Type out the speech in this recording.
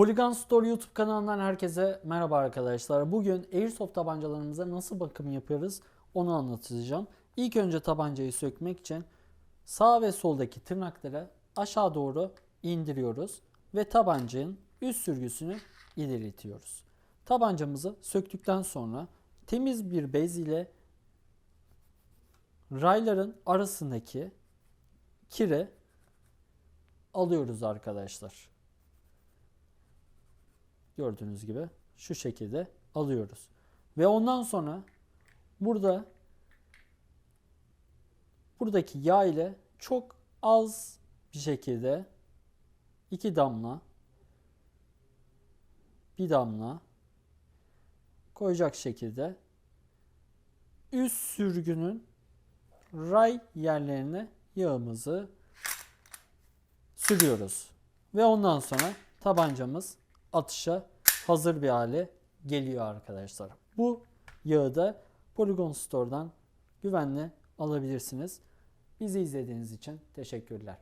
Polygon Store YouTube kanalından herkese merhaba arkadaşlar. Bugün Airsoft tabancalarımıza nasıl bakım yapıyoruz onu anlatacağım. İlk önce tabancayı sökmek için sağ ve soldaki tırnakları aşağı doğru indiriyoruz ve tabancanın üst sürgüsünü ilerletiyoruz. Tabancamızı söktükten sonra temiz bir bez ile rayların arasındaki kiri alıyoruz arkadaşlar. Gördüğünüz gibi şu şekilde alıyoruz. Ve ondan sonra burada buradaki yağ ile çok az bir şekilde iki damla bir damla koyacak şekilde üst sürgünün ray yerlerine yağımızı sürüyoruz. Ve ondan sonra tabancamız atışa hazır bir hale geliyor arkadaşlar. Bu yağı da Polygon Store'dan güvenle alabilirsiniz. Bizi izlediğiniz için teşekkürler.